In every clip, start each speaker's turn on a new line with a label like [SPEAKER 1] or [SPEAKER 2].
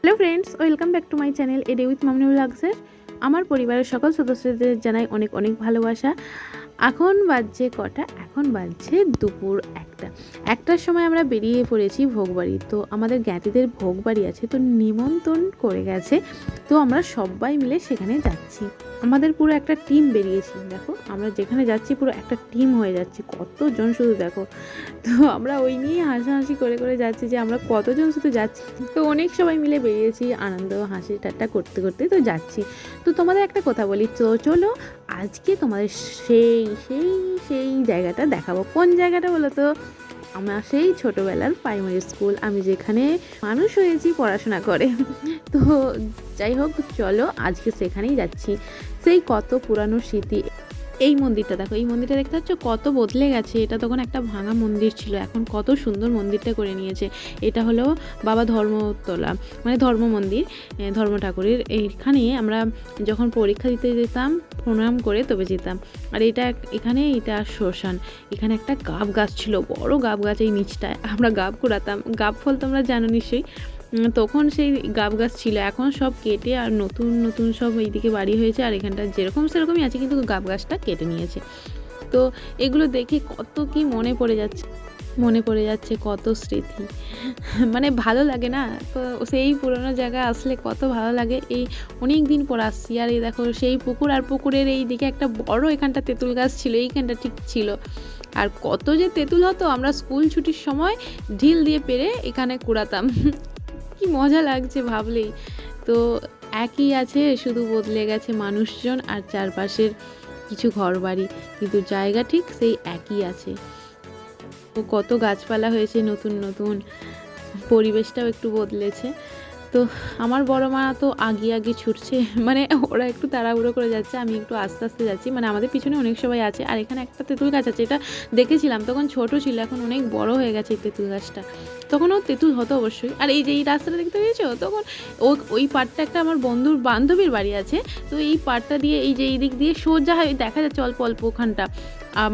[SPEAKER 1] Hello friends welcome back to my channel এডে with Mamoni লাগছে আমার পরিবারের সকল সদস্যদের জানাই অনেক অনেক ভালোবাসা। এখন বাজছে কটা? এখন বাজছে দুপুর একটা। একটার সময় আমরা বেরিয়ে পড়েছি ভোগবাড়ি। তো আমাদের জ্ঞাতিদের ভোগবাড়ি আছে, তো নিমন্ত্রণ করে গেছে। তো আমরা সবাই মিলে সেখানে যাচ্ছি। আমাদের পুরো একটা টিম বেরিয়েছি দেখো। আমরা যেখানে যাচ্ছি পুরো একটা টিম হয়ে যাচ্ছি। কতজন শুধু, দেখো। তো আমরা ওই নিয়ে হাসাহাসি করে করে যাচ্ছি যে আমরা কতজন শুধু যাচ্ছি। তো অনেক সবাই মিলে বেরিয়েছি, আনন্দ, হাসি, ঠাট্টা করতে করতে তো যাচ্ছি। তো তোমাদের একটা কথা বলি। তো চলো আজকে তোমাদের সেই সেই সেই জায়গাটা দেখাবো। কোন জায়গাটা বলো তো আমার সেই ছোটোবেলার প্রাইমারি স্কুল আমি যেখানে মানুষ হয়েছি পড়াশোনা করে। তো যাই হোক, চলো আজকে সেখানেই যাচ্ছি। সেই কত পুরানো স্মৃতি এই মন্দিরটা দেখো, এই মন্দিরটা দেখতে পাচ্ছ কত বদলে গেছে। এটা তখন একটা ভাঙা মন্দির ছিল, এখন কত সুন্দর মন্দিরটা করে নিয়েছে। এটা হলো বাবা ধর্মতলা মানে ধর্ম মন্দির ধর্ম ঠাকুরের। এইখানে আমরা যখন পরীক্ষা দিতে যেতাম, প্রণাম করে তবে যেতাম। আর এটা এখানে এটা শ্মশান, এখানে একটা গাব গাছ ছিল, বড় গাব গাছ এই নিচটায়। আমরা গাব কুড়াতাম। গাব ফল তোমরা জানো নিশ্চয়ই। তখন সেই গাব গাছ ছিল। এখন সব কেটে আর নতুন নতুন সব এইদিকে বাড়ি হয়েছে আর এখানটা যেরকম সেরকমই আছে, কিন্তু গাব গাছটা কেটে নিয়েছে। তো এগুলো দেখে কত কি মনে পড়ে যাচ্ছে, মনে পড়ে যাচ্ছে কত স্মৃতি। মানে ভালো লাগে না? তো সেই পুরোনো জায়গায় আসলে কত ভালো লাগে। এই অনেক দিন পর আসছি আর এই দেখো সেই পুকুর আর পুকুরের এই দিকে একটা বড় এখানটা তেঁতুল গাছ ছিল, এইখানটা ঠিক ছিল। আর কত যে তেঁতুল হতো, আমরা স্কুল ছুটির সময় ঢিল দিয়ে পেরে এখানে কুড়াতাম। কি মজা লাগছে ভাবলেই। তো একই আছে, শুধু বদলে গেছে মানুষজন আর চারপাশের কিছু ঘরবাড়ি। কিন্তু জায়গা ঠিক সেই একই আছে। কত গাছপালা হয়েছে, নতুন নতুন পরিবেশটাও একটু বদলেছে। তো আমার বড় মা তো আগে আগে ছুটছে। মানে ওরা একটু তাড়াহুড়ো করে যাচ্ছে, আমি একটু আস্তে আস্তে যাচ্ছি। মানে আমাদের পিছনে অনেক সবাই আছে, আর এখানে একটা তেঁতুল গাছ আছে, এটা দেখেছিলাম তখন ছোট ছিল, এখন অনেক বড় হয়ে গেছে এই তেঁতুল গাছটা। তখনও তেঁতুল হতো অবশ্যই। আর এই যে এই রাস্তাটা দেখতে পেয়েছ? তখন ও, ওই পাটটা একটা আমার বন্ধুর বান্ধবীর বাড়ি আছে। তো এই পাটটা দিয়ে, এই যে এই দিক দিয়ে সোজা হয়, দেখা যাচ্ছে অল্প অল্প ওখানটা।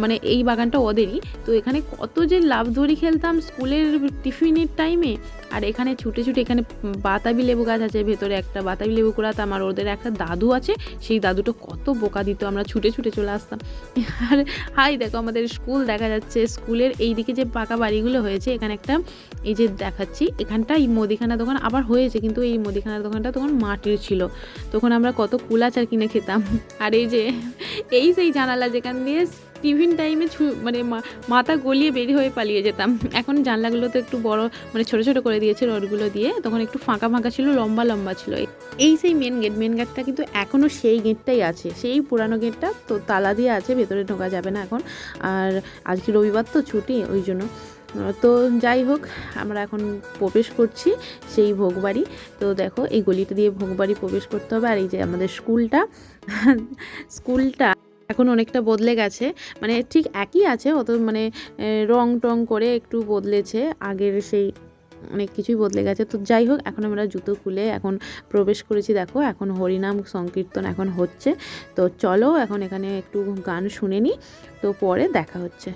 [SPEAKER 1] মানে এই বাগানটা ওদেরই। তো এখানে কত যে লাভ ধরি খেলতাম স্কুলের টিফিনের টাইমে। আর এখানে ছুটে ছুটে এখানে বাতাবি লেবু গাছ আছে, ভেতরে একটা বাতাবি লেবু কুড়াতাম, আর ওদের একটা দাদু আছে, সেই দাদুটা কত বোকা দিত, আমরা ছুটে ছুটে চলে আসতাম। আর হাই, দেখো আমাদের স্কুল দেখা যাচ্ছে, স্কুলের এই দিকে যে পাকা বাড়িগুলো হয়েছে, এখানে একটা এই যে দেখাচ্ছি এখানটা এই মুদিখানা দোকান আবার হয়েছে, কিন্তু এই মুদিখানা দোকানটা তখন মাটির ছিল। তখন আমরা কত কুলাচার কিনে খেতাম। আর এই যে, এই সেই জানালা যেখান দিয়ে টিফিন টাইমে মানে মাথা গলিয়ে বেরিয়ে হয়ে পালিয়ে যেতাম। এখন জানলাগুলো তো একটু বড় মানে ছোট ছোট করে দিয়েছে রডগুলো দিয়ে। তখন একটু ফাঁকা ফাঁকা ছিল, লম্বা লম্বা ছিল। এই সেই মেন গেট মেন গেটটা কিন্তু এখনও সেই গেটটাই আছে। সেই পুরানো গেটটা তো তালা দিয়ে আছে, ভেতরে ঢোকা যাবে না এখন। আর আজকে রবিবার তো ছুটি, ওই জন্য। তো যাই হোক, আমরা এখন প্রবেশ করছি সেই ভোগবাড়ি তো দেখো, এই গলিটা দিয়ে ভোগবাড়ি প্রবেশ করতে হবে। আর এই যে আমাদের স্কুলটা স্কুলটা এখন অনেকটা বদলে গেছে। মানে ঠিক একই আছে, অত মানে রং টং করে একটু বদলেছে। আগের সেই অনেক কিছুই বদলে গেছে। তো যাই হোক, এখন আমরা জুতো খুলে এখন প্রবেশ করেছি। দেখো, এখন হরিনাম সংকীর্তন এখন হচ্ছে। তো চলো, এখন এখানে একটু গান শুনে নিই। তো পরে দেখা হচ্ছে।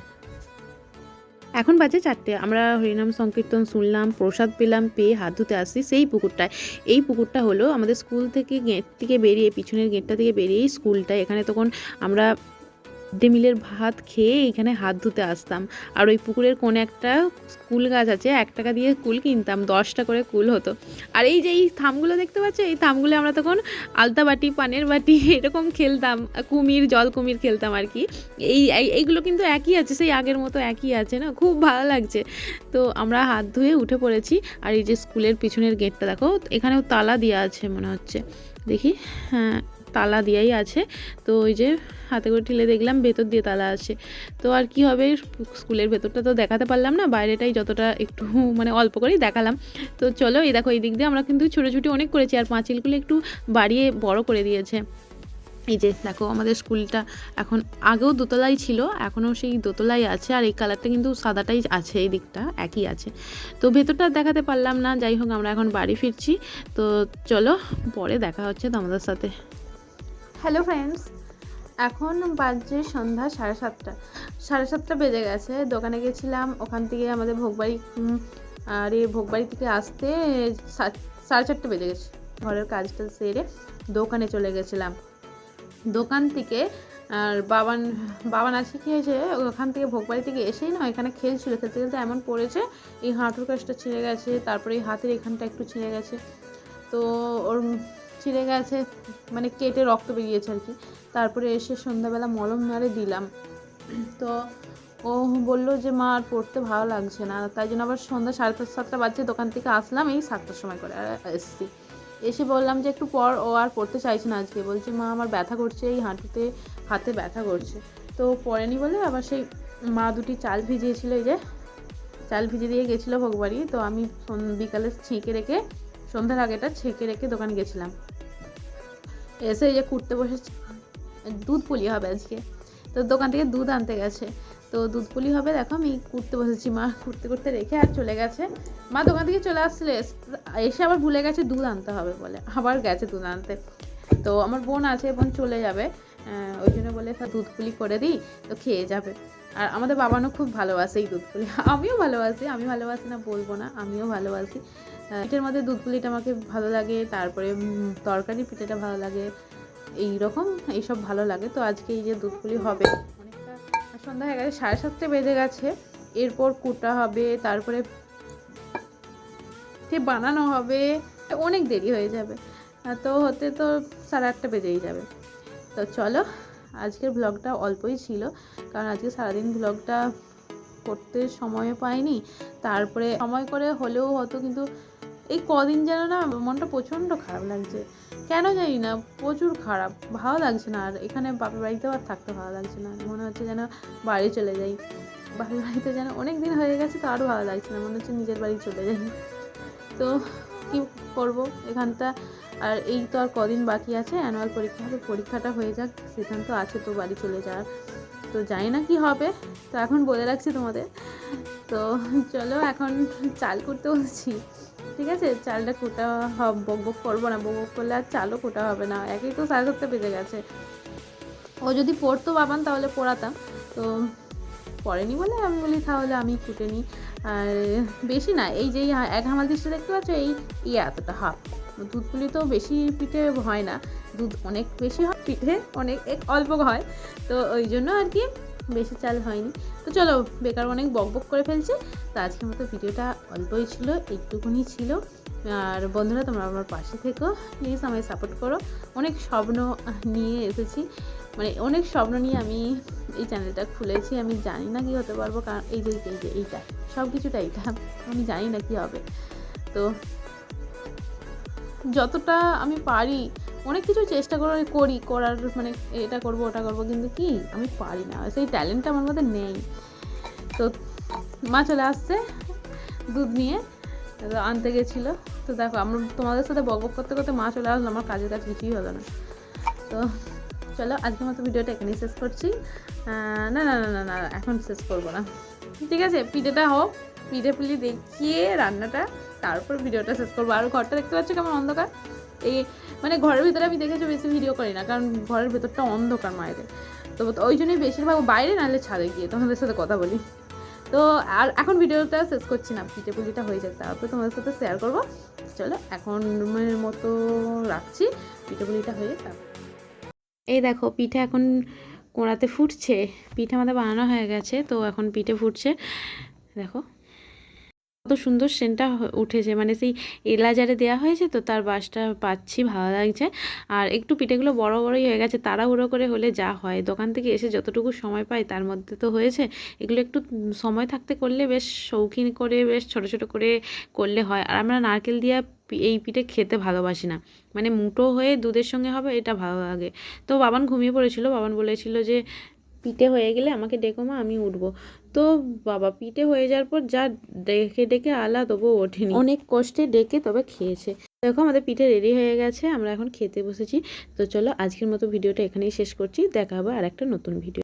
[SPEAKER 1] এখন বাজে চারটে। আমরা হরিনাম সংকীর্তন শুনলাম, প্রসাদ পেলাম, পেয়ে হাত ধুতে আসছি সেই পুকুরটায়। এই পুকুরটা হলো আমাদের স্কুল থেকে গেট থেকে বেরিয়ে, পিছনের গেটটা থেকে বেরিয়েই স্কুলটা এখানে তখন আমরা ডে মিলের ভাত খেয়ে এখানে হাত ধুতে আসতাম। আর ওই পুকুরের কোণে একটা কুল গাছ আছে, এক টাকা দিয়ে কুল কিনতাম, দশটা করে কুল হতো। আর এই যে এই থামগুলো দেখতে পাচ্ছ? এই থামগুলো আমরা তখন আলতা বাটি, পানের বাটি এরকম খেলতাম, কুমির, জল কুমির খেলতাম আর কি। এই, এই- এইগুলো কিন্তু একই আছে, সেই আগের মতো একই আছে না? খুব ভালো লাগছে। তো আমরা হাত ধুয়ে উঠে পড়েছি। আর এই যে স্কুলের পিছনের গেটটা দেখো, এখানেও তালা দেওয়া আছে মনে হচ্ছে। দেখি হ্যাঁ তালা দিয়াই আছে। তো ওই যে হাতে করে ঠেলে দেখলাম, ভেতর দিয়ে তালা আছে। তো আর কি হবে, স্কুলের ভেতরটা তো দেখাতে পারলাম না, বাইরেটাই যতটা একটু মানে অল্প করেই দেখালাম। তো চলো, এই দেখো, এই দিক দিয়ে আমরা কিন্তু ছোটোছুটি অনেক করেছি, আর পাঁচিলগুলো একটু বাড়িয়ে বড় করে দিয়েছে। এই যে দেখো, আমাদের স্কুলটা এখন আগেও দোতলাই ছিল, এখনও সেই দোতলাই আছে, আর এই কালারটা কিন্তু সাদাটাই আছে, এই দিকটা একই আছে। তো ভেতরটা দেখাতে পারলাম না, যাই হোক, আমরা এখন বাড়ি ফিরছি। তো চলো, পরে দেখা হচ্ছে তোমাদের সাথে। হ্যালো ফ্রেন্ডস এখন বাজছে সন্ধ্যা সাড়ে সাতটা। সাড়ে সাতটা বেজে গেছে। দোকানে গেছিলাম। ওখান থেকে আমাদের ভোগবাড়ি আর এই ভোগবাড়ি থেকে আসতে সাত সাড়ে চারটে বেজে গেছে। ঘরের কাজটা সেরে দোকানে চলে গেছিলাম। দোকান থেকে, আর বাবান বাবান কী হয়েছে? ওখান থেকে ভোগবাড়ি থেকে এসেই না এখানে খেলছিল। খেলতে খেলতে এমন পড়েছে, এই হাঁটুর কাজটা ছিঁড়ে গেছে, তারপরে এই হাতের এখানটা একটু ছিঁড়ে গেছে। তো ওর ছিঁড়ে গেছে মানে কেটে রক্ত বেরিয়েছে আর কি। তারপরে এসে সন্ধ্যাবেলা মলম মারে দিলাম। তো ও বলল যে, মা, আর পড়তে ভালো লাগছে না। তাই জন্য আবার সন্ধ্যা সাড়ে সাতটা বাজছে, দোকান থেকে আসলাম, এই সাতটার সময় করে আর এসছি। এসে বললাম যে, একটু পর ও আর পড়তে চাইছে না আজকে। বলছে, মা, আমার ব্যথা করছে, এই হাঁটুতে, হাতে ব্যথা করছে। তো পড়েনি বলে আবার সেই মা দুটি চাল ভিজিয়েছিল, এই যে, চাল ভিজে দিয়ে গেছিল ভোগবাড়ি তো আমি বিকালে ছেঁকে রেখে সন্ধ্যার আগেটা ছেঁকে রেখে দোকানে গেছিলাম। এসে এই যে কুটতে বসেছি, দুধ পুলি হবে আজকে। তো দোকান থেকে দুধ আনতে গেছে। তো দুধ পুলি হবে দেখো, আমি কুটতে বসেছি মা, কুটতে করতে রেখে আর চলে গেছে। মা দোকান থেকে চলে আসলে এসে আবার ভুলে গেছে দুধ আনতে হবে বলে, আবার গেছে দুধ আনতে। তো আমার বোন আছে, বোন চলে যাবে ওই জন্য বলে "তা দুধ পুলি করে দিই, তো খেয়ে যাবে। আর আমাদের বাবানও খুব ভালোবাসে এই দুধ পুলি। আমিও ভালোবাসি, আমি ভালোবাসি না বলব না, আমিও ভালোবাসি। পিঠের মধ্যে দুধ পুলিটা আমাকে ভালো লাগে, তারপরে তরকারি পিঠেটা ভালো লাগে এই রকম এইসব ভালো লাগে। তো আজকে এই যে দুধ পুলি হবে, অনেকটা সন্ধ্যা হয়ে গেছে, সাড়ে সাতটা বেজে গেছে। এরপর কুটা হবে, তারপরে সে বানানো হবে, অনেক দেরি হয়ে যাবে। তো হতে তো সাড়ে আটটা বেজেই যাবে। তো চলো, আজকের ব্লগটা অল্পই ছিল, কারণ আজকে সারাদিন ব্লগটা করতে সময় পাইনি। তারপরে সময় করে হলেও হতো, কিন্তু এই কদিন যেন না মনটা প্রচণ্ড খারাপ লাগছে। কেন জানি না, প্রচুর খারাপ, ভালো লাগছে না। আর এখানে বাপের বাড়িতেও আর থাকতে ভালো লাগছে না। মনে হচ্ছে যেন বাড়ি চলে যাই। বাপের বাড়িতে যেন অনেক দিন হয়ে গেছে তো আরও ভালো লাগছে না। মনে হচ্ছে নিজের বাড়ি চলে যাই। তো কি করব এখানটা? আর এই তো আর কদিন বাকি আছে। অ্যানুয়াল পরীক্ষা হবে। পরীক্ষাটা হয়ে যাক। সিদ্ধান্ত আছে তো বাড়ি চলে যাওয়ার। তো জানি না কি হবে। তো এখন বলে রাখছি তোমাদের। তো চলো এখন চাল করতে বলছি ঠিক আছে? চালটা কোটা হব, বক বক করব না, বক বক করলে আর চালও কোটা হবে না। একেই তো সাড়ে সাতটা বেজে গেছে। ও যদি পড়তো বাবান তাহলে পড়াতাম। তো পড়েনি বলে আমি বলি তাহলে আমি কুটে নিই। আর বেশি না, এই যে এক হামাল দিশটা দেখতে পাচ্ছ, এই ইয়ে এতটা হাফ। দুধগুলি তো বেশি পিঠে হয় না। দুধ অনেক বেশি হয়, পিঠে অনেক অল্প হয়। তো ওই জন্য আর কি বেশি চাল হয়নি। তো চলো, বেকার অনেক বক বক করে ফেলছে। তো আজকের মতো ভিডিওটা অল্পই ছিল, একটুকুনি ছিল। আর বন্ধুরা, তোমরা আমার পাশে থেকো। প্লিজ আমায় সাপোর্ট করো। অনেক স্বপ্ন নিয়ে এসেছি। মানে অনেক স্বপ্ন নিয়ে আমি এই চ্যানেলটা খুলেছি। আমি জানি না কি হতে পারব। কারণ এই যে এই যে, এইটা, সব কিছুটা এইটা। আমি জানি না কি হবে। তো যতটা আমি পারি অনেক কিছু চেষ্টা করে করি, করার মানে এটা করব, ওটা করব, কিন্তু কি, আমি পারি না। সেই ট্যালেন্টটা আমার মধ্যে নেই। তো মা চলে আসছে, দুধ নিয়ে আনতে গেছিল। তো দেখো, আমরা তোমাদের সাথে বক করতে করতে মা চলে আসলো, আমার কাজের কাজ কিছুই হলো না। তো চলো আজকে মতো ভিডিওটা এখানেই শেষ করছি। না না না না না, এখন শেষ করব না। ঠিক আছে, পিঠেটা হোক, পিঠে পুলি দেখিয়ে রান্নাটা, তারপর ভিডিওটা শেষ করব। আর ঘরটা দেখতে পাচ্ছ কেমন অন্ধকার? এই মানে ঘরের ভিতরে আমি দেখেছি বেশি ভিডিও করি না, কারণ ঘরের ভেতরটা অন্ধকার মায়েদের। তো ওই জন্যই বেশিরভাগ বাইরে নাহলে ছাদে গিয়ে তোমাদের সাথে কথা বলি। তো আর এখন ভিডিওটা শেষ করছি না পিঠে পুলিটা হয়ে যাক, তারপর তোমাদের সাথে শেয়ার করব। চলো এখন মতো রাখছি পিঠে পুলিটা হয়ে তারপর এই দেখো, পিঠে এখন কোড়াতে ফুটছে, পিঠে আমাদের বানানো হয়ে গেছে, তো এখন পিঠে ফুটছে। দেখো। কত সুন্দর সেন্টটা উঠেছে। মানে সেই এলাজারে দেওয়া হয়েছে তো, তার বাসটা পাচ্ছি, ভালো লাগছে। আর একটু পিঠেগুলো বড় বড়ই হয়ে গেছে, তাড়াহুড়ো করে হলে যা হয়। দোকান থেকে এসে যতটুকু সময় পাই, তার মধ্যে তো হয়েছে। এগুলো একটু সময় থাকতে করলে বেশ শৌখিন করে, বেশ ছোট ছোট করে করলে হয়। আর আমরা নারকেল দিয়ে এই পিঠে খেতে ভালোবাসি না। মানে মুটো হয়ে দুধের সঙ্গে হবে, এটা ভালো লাগে। তো বাবান ঘুমিয়ে পড়েছিল। বাবান বলেছিল যে পিঠে হয়ে গেলে আমাকে ডেকো মা, আমি উঠবো। তো বাবা, পিঠে হয়ে যাওয়ার পর যা ডেকে ডেকে আলা তবু ওঠেনি। অনেক কষ্টে ডেকে তবে খেয়েছে। দেখো, আমাদের পিঠে রেডি হয়ে গেছে, আমরা এখন খেতে বসেছি। তো চলো, আজকের মতো ভিডিওটা এখানেই শেষ করছি। দেখা হবে আর একটা নতুন ভিডিও